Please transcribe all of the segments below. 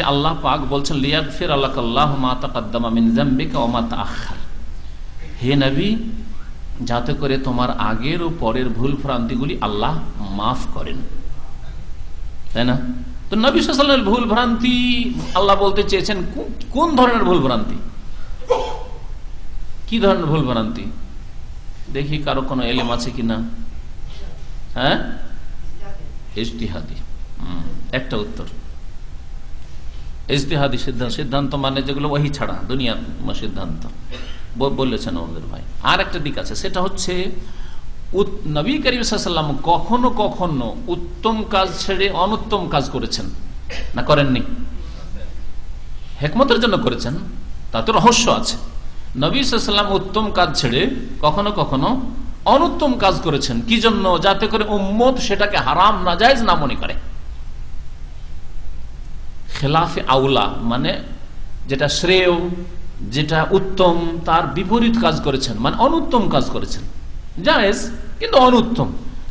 আল্লাহ পাক বলছেন লিয়াদ ফির আল্লাহ আল্লাহ হে নবী, যাতে করে তোমার আগের ও পরের ভুল ভ্রান্তিগুলি আল্লাহ মাফ করেন। তাই না? তো নবী সাল্লামের ভুল ভ্রান্তি, আল্লাহ বলতে চেয়েছেন, কোন- ধরনের ভুল ভ্রান্তি? কি ধরনের ভুল ভ্রান্তি? দেখি কারও কোনো এলেম আছে কিনা হ্যাঁ? একটা উত্তর। ইজতিহাদি সিদ্ধান্ত সিদ্ধান্ত মানে যেগুলো ওহি ছাড়া, দুনিয়ার সিদ্ধান্ত। বলেছেন আমাদের ভাই। আর একটা দিক আছে, সেটা হচ্ছে নবী করিম কখনো কখনো উত্তম কাজ ছেড়ে অনুত্তম কাজ করেছেন। না করেননি? হেকমতের জন্য করেছেন তাতে রহস্য আছে। নবী সাল্লাম উত্তম কাজ ছেড়ে কখনো কখনো অনুত্তম কাজ করেছেন। কি জন্য? যাতে করে উম্মত সেটাকে হারাম না যায় না মনে করে। খেলাফে আউলা মানে যেটা শ্রেয়, যেটা উত্তম, তার বিপরীত কাজ করেছেন মানে অনুত্তম কাজ করেছেন। জায়েজ, কিন্তু অনুত্তম।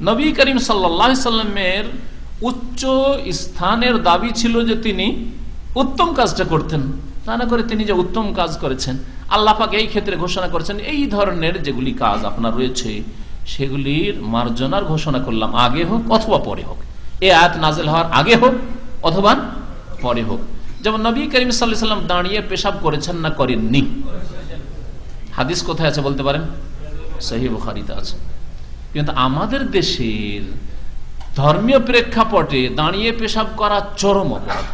নবী করিম সাল্লাহ সাল্লামের উচ্চ স্থানের দাবি ছিল যে তিনি উত্তম কাজটা করতেন। তা না করে তিনি যে উত্তম কাজ করেছেন, আল্লাহ পাক এই ক্ষেত্রে ঘোষণা করেছেন, এই ধরনের যেগুলি কাজ আপনার রয়েছে, সেগুলির মার্জনার ঘোষণা করলাম, আগে হোক অথবা পরে হোক। এ আয়াত নাজেল হওয়ার আগে হোক অথবা পরে হোক। যেমন নবী করিম সাল্লাম দাঁড়িয়ে পেশাব করেছেন না করেননি? হাদিস কোথায় আছে বলতে পারেন? সহি আছে। কিন্তু আমাদের দেশের ধর্মীয় প্রেক্ষাপটে দাঁড়িয়ে পেশাব করা চরম অপরাধ।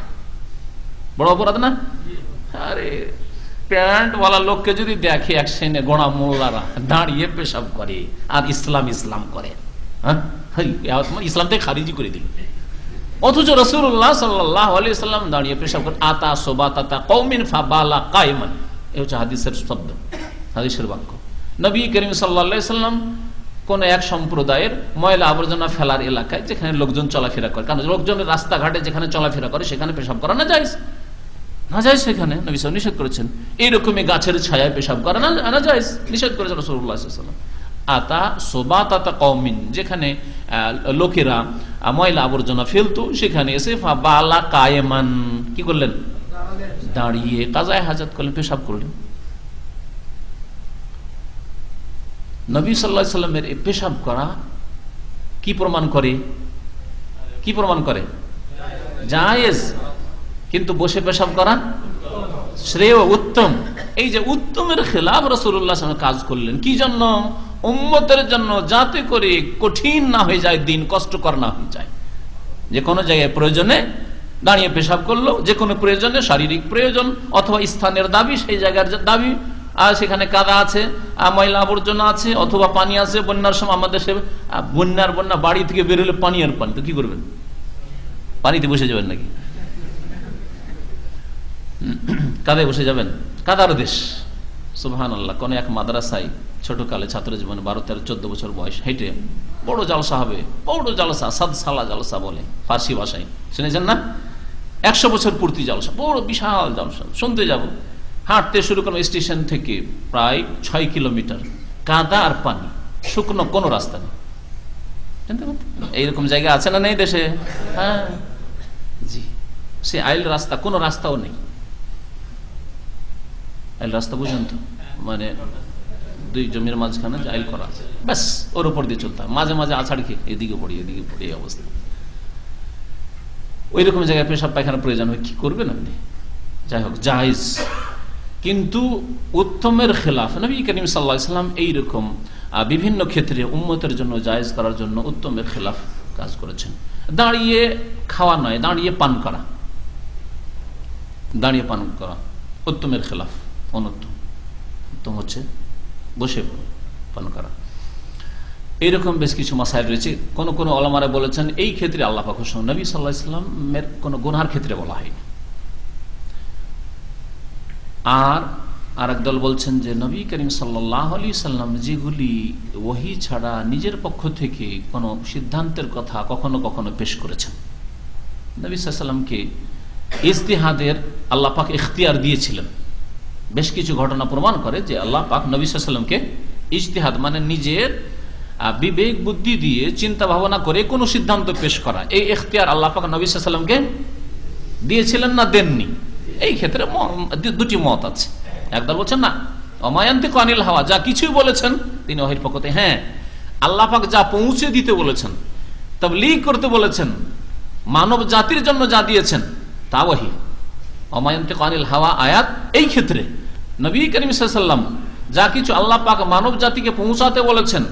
বড় অপরাধ না? আরে, প্যান্টওয়ালা লোককে যদি দেখে এক শ্রেণি গোড়া মোল্লারা দাঁড়িয়ে পেশাব করে আর ইসলাম ইসলাম করে হ্যাঁ? ইসলাম থেকে খারিজি করে দিল। অথচ রসুল্লাহ সাল্লাহ আলি সাল্লাম দাঁড়িয়ে পেশাব করে আতা সোবা তাতা কৌমিন ফাবালা কায়মান। এ হচ্ছে হাদিসের শব্দ, হাদিসের বাক্য। নবী করিম সাল্লা সাল্লাম কোন এক সম্প্রদায়ের ময়লা আবর্জনা ফেলার এলাকায় যেখানে লোকজন চলাফেরা করে, কারণ লোকজনের রাস্তাঘাটে যেখানে চলাফেরা করে সেখানে পেশাব করা না যায় না যায় সেখানে, নবী সাহেব নিষেধ করেছেন, এইরকমই গাছের ছায়ায় পেশাব করা না না যায় নিষেধ করেছেন রসুল্লাহ সাল্লাম আতা সোবা তাতা কমিন যেখানে লোকেরা ময়লা আবর্জনা ফেলতো, সেখানে এসে বালা কায়েমান, কি করলেন? দাঁড়িয়ে কাজায় হাজাত করলেন, পেশাব করলেন। নবী সাল্লাহ সাল্লামের এই পেশাব করা কি প্রমাণ করে? কি প্রমাণ করে? জায়েজ। কিন্তু বসে পেশাব করা শ্রেয়, উত্তম। এই যে উত্তমের খেলাফ রসুল্লাহ কাজ করলেন, কি জন্য? উম্মতের জন্য যাতে করে কঠিন না হয়ে যায়, দিন কষ্টকর না হয়ে যায়। যে কোনো জায়গায় প্রয়োজনে দাঁড়িয়ে পেশাব করল, যে কোনো প্রয়োজনে শারীরিক প্রয়োজন অথবা স্থানের দাবি, সেই জায়গার দাবি, আর সেখানে কাদা আছে ময়লা আবর্জনা আছে, অথবা পানি আছে, বন্যার সময় আমাদের সে বন্যার বন্যা বাড়ি থেকে বেরোলে পানি আর পানি, তো কি করবেন? পানিতে বসে যাবেন নাকি? কাদায় বসে যাবেন। কাদার দেশ। সুবহান আল্লাহ কোন এক মাদ্রাসায় ছোট কালে ছাত্র জীবনে বারো, তেরো, চোদ্দ বছর বয়স হেঁটে বড় জালসা হবে, বড় জালসা, সাদ সালা জালসা বলে ফার্সি ভাষায়। শুনেছেন না? একশো বছর পূর্তি জালসা, বড় বিশাল জালসা। শুনতে যাব। হাঁটতে শুরু করলাম স্টেশন থেকে প্রায় ছয় কিলোমিটার। কাদা আর পানি, শুকনো কোনো রাস্তা নেই? এইরকম জায়গা আছে না নেই দেশে? হ্যাঁ। জি। সে আইল রাস্তা, কোনো রাস্তাও নেই। আইল রাস্তা বুঝেন তো মানে দুই জমির মাঝখানে যে আইল করা আছে। ব্যাস, ওর উপর দিয়ে চলতে হয়। মাঝে মাঝে আছাড় খেয়ে এদিকে পড়ি এদিকে পড়ি, এই অবস্থা। ওই রকম জায়গায় পেশাব পায়খানা প্রয়োজন হয়, কি করবেন আপনি? যাই হোক জাহিজ কিন্তু উত্তমের খেলাফ, নবী করিম সাল্লাহ সাল্লাম এইরকম বিভিন্ন ক্ষেত্রে উম্মতের জন্য জায়েজ করার জন্য উত্তমের খেলাফ কাজ করেছেন। দাঁড়িয়ে খাওয়া নয়, দাঁড়িয়ে পান করা। দাঁড়িয়ে পান করা, উত্তমের খেলাফ, অনুত্তম। উত্তম হচ্ছে বসে পান করা। এইরকম বেশ কিছু মাসাইল রয়েছে। কোন কোন অলমারা বলেছেন, এই ক্ষেত্রে আল্লাহ পাক নবী সাল্লাহ ইসলামের কোন গুনহার ক্ষেত্রে বলা হয়নি। আর আর দল বলছেন যে, নবী করিম সাল্লাহ আলী সাল্লাম যেগুলি ওহি ছাড়া নিজের পক্ষ থেকে কোনো সিদ্ধান্তের কথা কখনো কখনো পেশ করেছেন। নবী সাল্লামকে ইজতিহাদের আল্লাহ পাক ইখতিয়ার দিয়েছিলেন। বেশ কিছু ঘটনা প্রমাণ করে যে আল্লাহ পাক নবী সাল্লামকে ইজতিহাদ মানে নিজের বিবেক, বুদ্ধি দিয়ে চিন্তা ভাবনা করে কোনো সিদ্ধান্ত পেশ করা। এই এখতিয়ার আল্লাহ পাক নবী সাল্লামকে দিয়েছিলেন না দেননি। এই ক্ষেত্রে দুটি মত আছে। একদল বলছেন, না অমায়ান্তিক অনিল হাওয়া যা কিছুই বলেছেন, তিনি অহির পক্ষতে হ্যাঁ আল্লাহ পাক যা পৌঁছে দিতে বলেছেন তবে লিগ করতে বলেছেন মানব জাতির জন্য যা দিয়েছেন, তা ওহি। অমায়ন্তিক অনিল হাওয়া আয়াত এই ক্ষেত্রে। নবী করিম যা কিছু আল্লাহ পাক মানব জাতিকে পৌঁছাতে বলেছেন,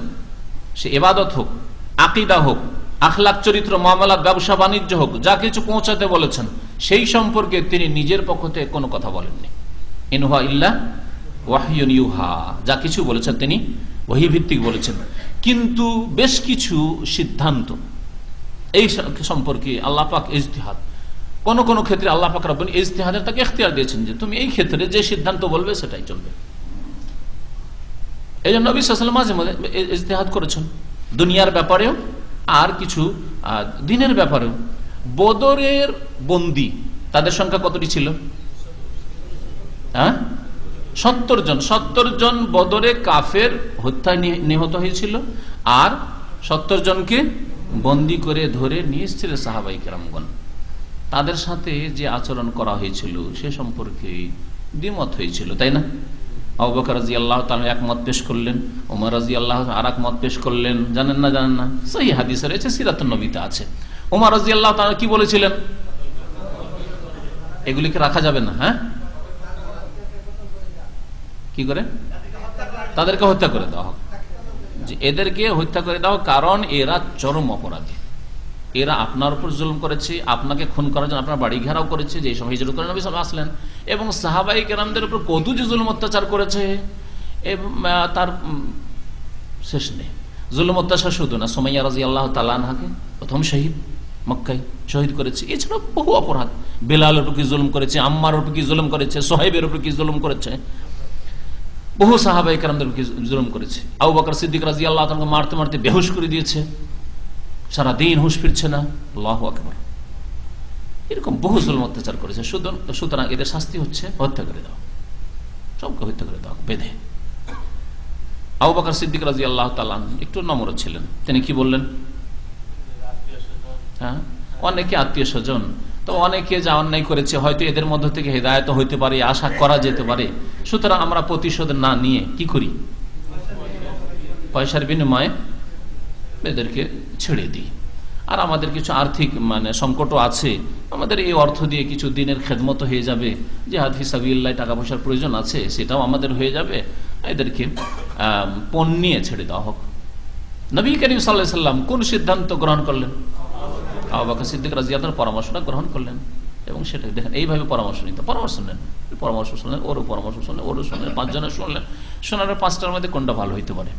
সে এবাদত হোক, আকিদা হোক, আখলাক চরিত্র মামলা ব্যবসা, বাণিজ্য হোক, যা কিছু পৌঁছাতে বলেছেন, সেই সম্পর্কে তিনি নিজের পক্ষ থেকে কোনো কথা বলেননি। ইনহা ইল্লা ওয়াহিয়ন ইউহা। যা কিছু বলেছেন তিনি ওহি ভিত্তিক বলেছেন। কিন্তু বেশ কিছু সিদ্ধান্ত, এই সম্পর্কে আল্লাহ পাক ইজতিহাদ কোন কোন ক্ষেত্রে আল্লাহ পাক রব্বন ইজতিহাদের তাকে এখতিয়ার দিয়েছেন যে তুমি এই ক্ষেত্রে যে সিদ্ধান্ত বলবে সেটাই চলবে। এই জন্য সাল্লাম মাঝে মাঝে ইজতেহাদ করেছেন। দুনিয়ার ব্যাপারেও, আর কিছু দিনের ব্যাপারেও। বদরের বন্দি, তাদের সংখ্যা কতটি ছিল? হ্যাঁ? সত্তর জন। সত্তর জন বদরে কাফের হত্যায় নি- নিহত হয়েছিল, আর সত্তর জনকে বন্দি করে ধরে নিয়ে এসেছিল সাহাবাই কেরামগণ। তাদের সাথে যে আচরণ করা হয়েছিল সে সম্পর্কে দ্বিমত হয়েছিল, তাই না? আবুবকর আল্লাহ এক মত পেশ করলেন ওমর রাজি আল্লাহ আর এক মত পেশ করলেন, জানেন না জানেন না? সেই হাদিসে রয়েছে সিরাত নবীতে আছে। ওমর রাজি আল্লাহ তাআলা কি বলেছিলেন? এগুলিকে রাখা যাবে না হ্যাঁ? কি করে? তাদেরকে হত্যা করে দেওয়া হোক। এদেরকে হত্যা করে দেওয়া কারণ এরা চরম অপরাধী। এরা আপনার উপর জুলুম করেছে, আপনাকে খুন করার জন্য আপনার বাড়ি ঘেরাও করেছে, যে সময় হিজরত করে নবী আসলেন। এবং সাহাবাই কেরামদের উপর কত যে জুলুম অত্যাচার করেছে তার শেষ নেই। জুলুম অত্যাচার শুধু না, সোমাইয়া রাজি আল্লাহ তালানহাকে প্রথম শহীদ মক্কাই শহীদ করেছে। এছাড়া বহু অপরাধ। বেলালের উপর কি জুলুম করেছে আম্মার উপর কি জুলুম করেছে সোহেবের উপর কি জুলুম করেছে, বহু সাহাবাই কারামদের জুলুম করেছে। আবু বকর সিদ্দিক রাজি আল্লাহ মারতে মারতে বেহুশ করে দিয়েছে। সারা দিন হুশ ফিরছে না। আল্লাহ আকবর। এরকম বহু জুলম অত্যাচার করেছে। সুতরাং সুতরাং এদের শাস্তি হচ্ছে হত্যা করে দাও সবকে হত্যা করে দাও বেঁধে। আবু বকর সিদ্দিক রাজি আল্লাহ তালান একটু নম্র ছিলেন। তিনি কি বললেন? হ্যাঁ? অনেকে আত্মীয় স্বজন। তো অনেকে যা অন্যায় করেছে, হয়তো এদের মধ্য থেকে হেদায়ত হইতে পারে, আশা করা যেতে পারে। সুতরাং আমরা প্রতিশোধ না নিয়ে কি করি? পয়সার বিনিময়ে এদেরকে ছেড়ে দিই। আর আমাদের কিছু আর্থিক মানে সংকটও আছে। আমাদের এই অর্থ দিয়ে কিছু দিনের খেদমত হয়ে যাবে। যে হাত হিসাবিল্লাহ টাকা পয়সার প্রয়োজন আছে, সেটাও আমাদের হয়ে যাবে। এদেরকে পণ নিয়ে ছেড়ে দেওয়া হোক। নবী করিম সাল্লাহ সাল্লাম কোন সিদ্ধান্ত গ্রহণ করলেন? আবাকা সিদ্দিক রাজিয়াদের পরামর্শটা গ্রহণ করলেন। এবং সেটা দেখেন, এইভাবে পরামর্শ নিতে। পরামর্শ নেন। পরামর্শ শুনলেন, ওরও পরামর্শ শুনলেন, ওরও শুনলেন পাঁচজনের শুনলেন। শোনার পাঁচটার মধ্যে কোনটা ভালো হইতে পারে?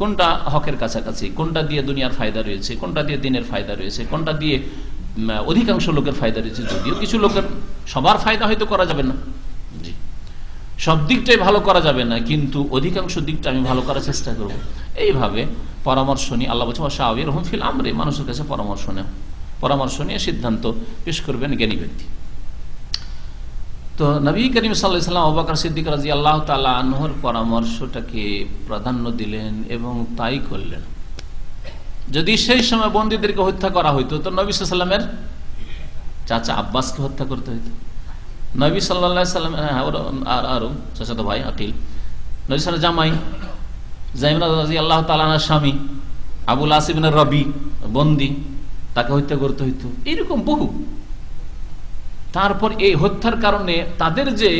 কোনটা হকের কাছাকাছি, কোনটা দিয়ে দুনিয়ার ফায়দা রয়েছে, কোনটা দিয়ে দিনের ফায়দা রয়েছে, কোনটা দিয়ে অধিকাংশ লোকের ফায়দা রয়েছে যদিও কিছু লোকের সবার ফায়দা হয়তো করা যাবে না। জি। সব দিকটাই ভালো করা যাবে না, কিন্তু অধিকাংশ দিকটা আমি ভালো করার চেষ্টা করব। এইভাবে পরামর্শ নিয়ে আল্লাহ বলছে শাহির ফিল আমরে মানুষের কাছে পরামর্শ নেও। পরামর্শ নিয়ে সিদ্ধান্ত পেশ করবেন জ্ঞানী ব্যক্তি। তো নবী করিম সাল্লাম আবাকর সিদ্দিক রাজি আল্লাহ তালা আনহর পরামর্শটাকে প্রাধান্য দিলেন এবং তাই করলেন। যদি সেই সময় বন্দীদেরকে হত্যা করা হইতো, তো নবী সাল্লামের চাচা আব্বাসকে হত্যা করতে হইতো। নবী সাল্লাহ সাল্লাম হ্যাঁ আর, আরও, চাচাতো ভাই আকিল। নবী সাল্লাম জামাই জাইমরাজ রাজি আল্লাহ তালানার স্বামী আবুল আসিবিনের রবি, বন্দি, তাকে হত্যা করতে হইতো। এরকম বহু। তারপর এই হত্যার কারণে তাদের যে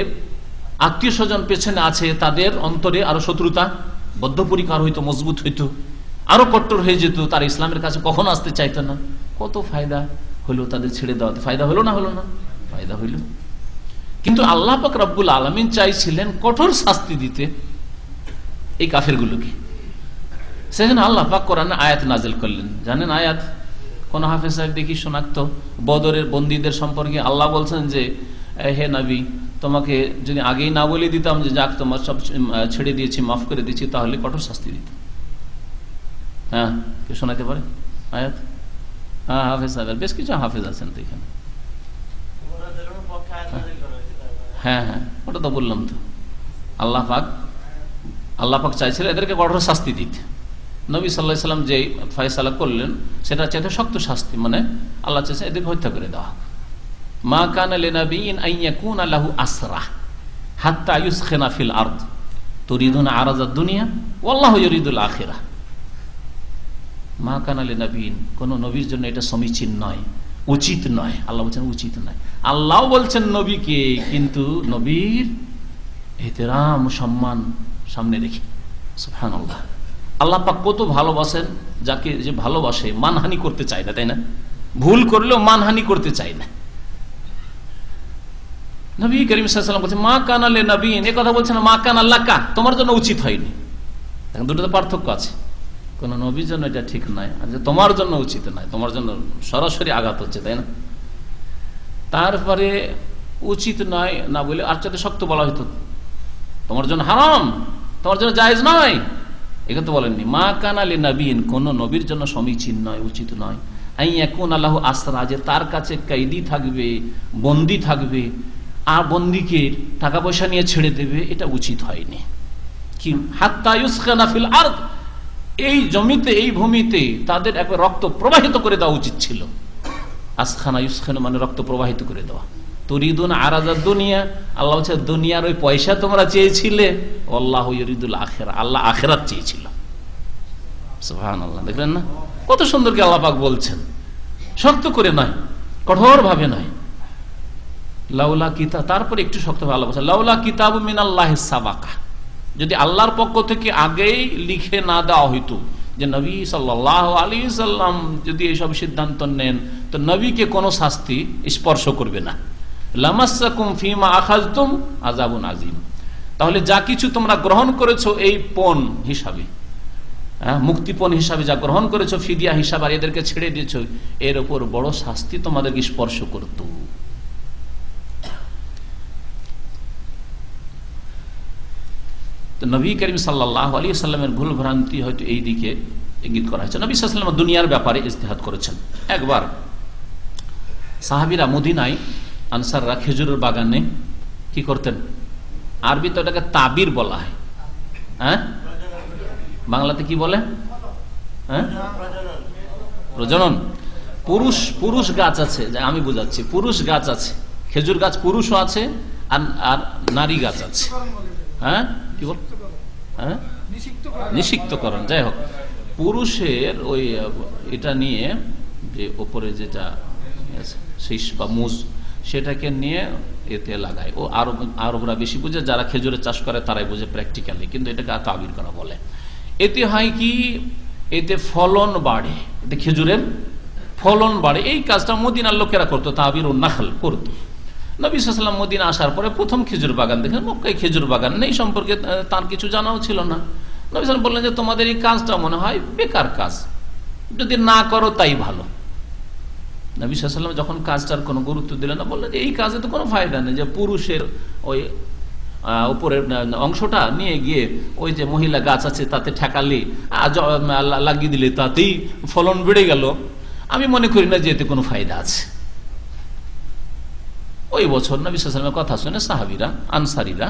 আত্মীয় স্বজন পেছনে আছে, তাদের অন্তরে আরও শত্রুতা বদ্ধপরিকার হইতো, মজবুত হইতো, আরও কট্টর হয়ে যেত, তার ইসলামের কাছে কখনো আসতে চাইতো না। কত ফায়দা হলো তাদের ছেড়ে দেওয়াতে? ফায়দা হলো না হলো না? ফায়দা হইল। কিন্তু আল্লাহ পাক রব্বুল আলমিন চাইছিলেন কঠোর শাস্তি দিতে এই কাফেরগুলোকে। সেখানে আল্লাহ পাক কোরআন আয়াত নাজেল করলেন। জানেন আয়াত? কোন হাফেজ সাহেব দেখি শোনাক্ত বদরের বন্দীদের সম্পর্কে আল্লাহ বলছেন যে হে নবী, তোমাকে যদি আগেই না বলে দিতাম যে, যাক, তোমার সব ছেড়ে দিয়েছি, মাফ করে দিয়েছি, তাহলে কঠোর শাস্তি দিত। হ্যাঁ কে শোনাতে পারে? আয়াত? হ্যাঁ হাফেজ সাহেব বেশ কিছু হাফেজ আছেন তো এখানে। হ্যাঁ হ্যাঁ ওটা তো বললাম তো। আল্লাহ পাক আল্লাহ পাক চাইছিলেন এদেরকে কঠোর শাস্তি দিতে। নবী সাল্লাহ সাল্লাম যে ফয়সালা করলেন সেটা চাইতে শক্ত শাস্তি মানে আল্লাহ চাইছে এদেরকে হত্যা করে দেওয়া। মা কানা লিনাবিয়িন আন ইয়াকুনা লাহু আসরা, হাত্তা ইউসখিনা ফিল আরদ। তুরিদুন আরাজাদ দুনিয়া, ওয়াল্লাহু ইউরিদুল আখিরাহ। মা কানালে নবীন কোন নবীর জন্য এটা সমীচীন নয়, উচিত নয়। আল্লাহ বলছেন উচিত নয়। আল্লাহ বলছেন নবীকে, কিন্তু নবীর এতেরাম সম্মান সামনে দেখি সুফান আল্লাহ আল্লাহ পাক কত ভালোবাসেন, যাকে যে ভালোবাসে, মানহানি করতে চায় না, তাই না? ভুল করলেও মানহানি করতে চায় না। নবী করিম সাল্লাম বলছে মা কানালে নবীন। এ কথা বলছে না মা কান আল্লাহ কা তোমার জন্য উচিত হয়নি। দেখেন দুটোতে পার্থক্য আছে। কোন নবীর জন্য এটা ঠিক নয়, আর তোমার জন্য উচিত নয়, তোমার জন্য সরাসরি আঘাত হচ্ছে, তাই না? তারপরে উচিত নয় না বলে আর চাইতে শক্ত বলা হইতো তোমার জন্য হারাম, তোমার জন্য জায়েজ নয়। এখানে তো বলেননি, মা কান আলী নবীন কোন নবীর জন্য সমীচীন নয়, উচিত নয়। এখন আল্লাহ আশ্রা যে তার কাছে कैदी থাকবে, বন্দি থাকবে, আর বন্দিকে টাকা পয়সা নিয়ে ছেড়ে দেবে, এটা উচিত হয়নি। কি? হাত্তা ইউসখানা ফিল আরদ এই জমিতে, এই ভূমিতে তাদের একবার রক্ত প্রবাহিত করে দেওয়া উচিত ছিল। আসখানা ইউসখানা মানে রক্ত প্রবাহিত করে দেওয়া। তরিদুন আরাজার দুনিয়া। আল্লাহ বলছে, দুনিয়ার ওই পয়সা তোমরা চেয়েছিলে? আল্লাহ ইরিদুল আখেরা। আল্লাহ আখেরাত চেয়েছিল। আল্লাহ দেখলেন না? কত সুন্দর কি আল্লাহ পাক বলছেন। শক্ত করে নয় কঠোর ভাবে নয়। লাউলা কিতাব তারপরে একটু শক্ত ভালো বলছে লাউলা কিতাব মিন আল্লাহ সাবাকা। যদি আল্লাহর পক্ষ থেকে আগেই লিখে না দেওয়া হইতো যে নবী সাল্লাহ আলী সাল্লাম যদি এইসব সিদ্ধান্ত নেন, তো নবীকে কোনো শাস্তি স্পর্শ করবে না। তাহলে যা কিছু তোমরা গ্রহণ করেছ এই পণ হিসাবে হ্যাঁ, মুক্তিপণ হিসাবে যা গ্রহণ করেছ ফিদিয়া হিসাবে আর এদেরকে ছেড়ে দিয়েছ এর উপর বড় শাস্তি তোমাদেরকে স্পর্শ করত। নবী করিম সাল্লাহ আলী সাল্লামের ভুল ভ্রান্তি হয়তো এই দিকে ইঙ্গিত করা হয়েছে। নবী সাল্লাম দুনিয়ার ব্যাপারে ইস্তেহাদ করেছেন। একবার সাহাবিরা মদিনায় আনসাররা খেজুরের বাগানে কি করতেন? আরবি তো এটাকে তাবির বলা হয়। হ্যাঁ? বাংলাতে কি বলে? হ্যাঁ? প্রজনন। পুরুষ পুরুষ গাছ আছে আমি বুঝাচ্ছি, পুরুষ গাছ আছে। খেজুর গাছ পুরুষও আছে, আর আর নারী গাছ আছে। হ্যাঁ? কি বল? হ্যাঁ? নিষিক্তকরণ, যাই হোক। পুরুষের ওই এটা নিয়ে যে ওপরে যেটা শীষ বা মুজ সেটাকে নিয়ে এতে লাগায়। ও আরব, আরবরা বেশি বুঝে, যারা খেজুরের চাষ করে তারাই বুঝে প্র্যাকটিক্যালি কিন্তু এটাকে তাবির করা বলে। এতে হয় কি? এতে ফলন বাড়ে। এতে খেজুরের ফলন বাড়ে। এই কাজটা মদিনার লোকেরা করতো তাবির ও নাখাল করতো। নবী সাল্লাম মদিনা আসার পরে প্রথম খেজুর বাগান দেখেন মক্কায় খেজুর বাগান নেই সম্পর্কে তার কিছু জানাও ছিল না। নবী বললেন যে, তোমাদের এই কাজটা মনে হয় বেকার কাজ। যদি না করো তাই ভালো। নবী সাল্লাম যখন কাজটার কোনো গুরুত্ব দিলেন, না বললেন যে এই কাজে তো কোনো ফায়দা নেই, যে পুরুষের ওই উপরের অংশটা নিয়ে গিয়ে ওই যে মহিলা গাছ আছে তাতে ঠেকালে লাগিয়ে দিলে তাতেই ফলন বেড়ে গেল। আমি মনে করি না যে এতে কোনো ফায়দা আছে। ওই বছর নবী সাল্লামের কথা শুনে সাহাবিরা, আনসারিরা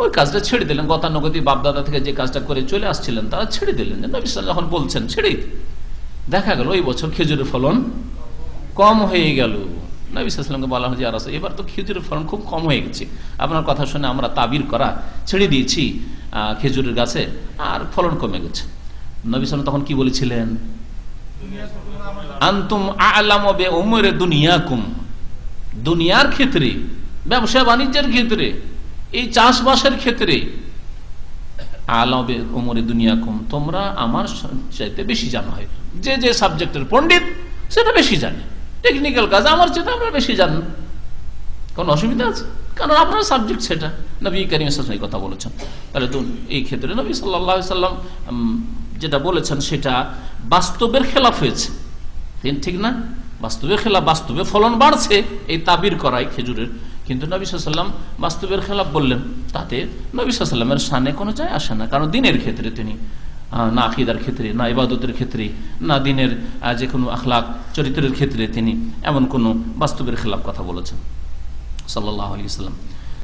ওই কাজটা ছেড়ে দিলেন। গতানুগতি বাপদাদা থেকে যে কাজটা করে চলে আসছিলেন, তারা ছেড়ে দিলেন। যে নবী সাল্লাম যখন বলছেন, ছেড়ে দেখা গেল, ওই বছর খেজুরের ফলন কম হয়ে গেল। নবী সাল্লামকে বলা হয় যে আর এবার তো খেজুরের ফলন খুব কম হয়ে গেছে। আপনার কথা শুনে আমরা তাবির করা ছেড়ে দিয়েছি খেজুরের গাছে, আর ফলন কমে গেছে। নবী তখন কি বলেছিলেন? আন্তুম আলাম উমরে দুনিয়াকুম। দুনিয়ার ক্ষেত্রে, ব্যবসা বাণিজ্যের ক্ষেত্রে, এই চাষবাসের ক্ষেত্রে আলবে উমরে দুনিয়া কম তোমরা আমার চাইতে বেশি জানা হয়। যে যে সাবজেক্টের পণ্ডিত, সেটা বেশি জানে। টেকনিক্যাল কাজ, আমার চেয়ে আমরা বেশি জানেন। কোনো অসুবিধা আছে? কারণ আপনার সাবজেক্ট সেটা। নবী করিম এই কথা বলেছেন। তাহলে এই ক্ষেত্রে নবী সাল্লাহ সাল্লাম যেটা বলেছেন সেটা বাস্তবের খেলাফ হয়েছে। ঠিক- না? বাস্তবের খেলা বাস্তবে ফলন বাড়ছে, এই তাবির করাই খেজুরের। কিন্তু নবী সাল্লাম বাস্তবের খেলাফ বললেন, তাতে নবী সাল্লামের সানে কোনো যায় আসে না। কারণ দিনের ক্ষেত্রে তিনি না আকিদার ক্ষেত্রে, না ইবাদতের ক্ষেত্রে, না দিনের যে কোনো আখলাক চরিত্রের ক্ষেত্রে তিনি এমন কোনো বাস্তবের খেলাফ কথা বলেছেন। সাল্লাহ আলি সাল্লাম